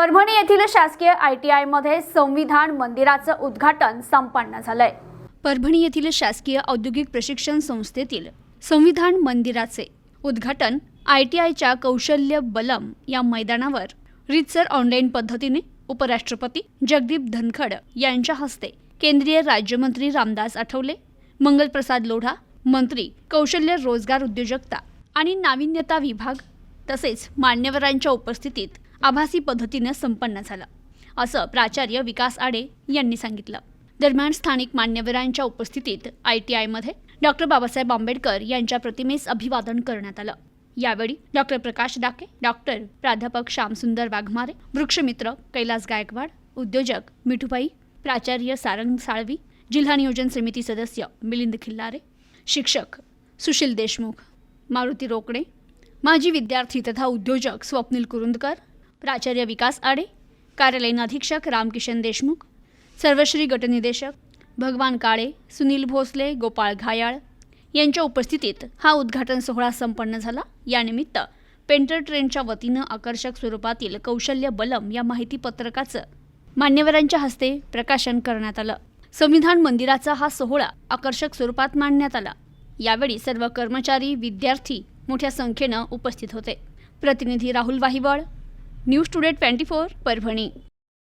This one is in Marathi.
परभणी येथील शासकीय आय टी आयमध्ये संविधान मंदिराचं उद्घाटन संपन्न झालंय. परभणी येथील शासकीय औद्योगिक प्रशिक्षण संस्थेतील संविधान मंदिराचे उद्घाटन आय टी आयच्या कौशल्य बलम या मैदानावर रितसर ऑनलाईन पद्धतीने उपराष्ट्रपती जगदीप धनखड यांच्या हस्ते केंद्रीय राज्यमंत्री रामदास आठवले मंगलप्रसाद लोढा मंत्री कौशल्य रोजगार उद्योजकता आणि नाविन्यता विभाग तसेच मान्यवरांच्या उपस्थितीत आभासी पद्धतीनं संपन्न झालं असं प्राचार्य विकास आडे यांनी सांगितलं. दरम्यान स्थानिक मान्यवरांच्या उपस्थितीत आय टी आयमध्ये डॉक्टर बाबासाहेब आंबेडकर यांच्या प्रतिमेस अभिवादन करण्यात आलं. यावेळी डॉक्टर प्रकाश डाके डॉक्टर प्राध्यापक श्यामसुंदर वाघमारे वृक्षमित्र कैलास गायकवाड उद्योजक मिठूबाई प्राचार्य सारंग साळवी जिल्हा नियोजन समिती सदस्य मिलिंद खिल्लारे शिक्षक सुशील देशमुख मारुती रोकडे माजी विद्यार्थी तथा उद्योजक स्वप्नील कुरुंदकर प्राचार्य विकास आडे कार्यालयीन अधीक्षक रामकिशन देशमुख सर्वश्री गटनिदेशक भगवान काळे सुनील भोसले गोपाळ घायाळ यांच्या उपस्थितीत हा उद्घाटन सोहळा संपन्न झाला. यानिमित्त पेंटर ट्रेनच्या वतीनं आकर्षक स्वरूपातील कौशल्य बलम या माहितीपत्रकाचं मान्यवरांच्या हस्ते प्रकाशन करण्यात आलं. संविधान मंदिराचा हा सोहळा आकर्षक स्वरूपात मांडण्यात आला. यावेळी सर्व कर्मचारी विद्यार्थी मोठ्या संख्येनं उपस्थित होते. प्रतिनिधी Rahul वाहिवळ news today twenty four Parbhani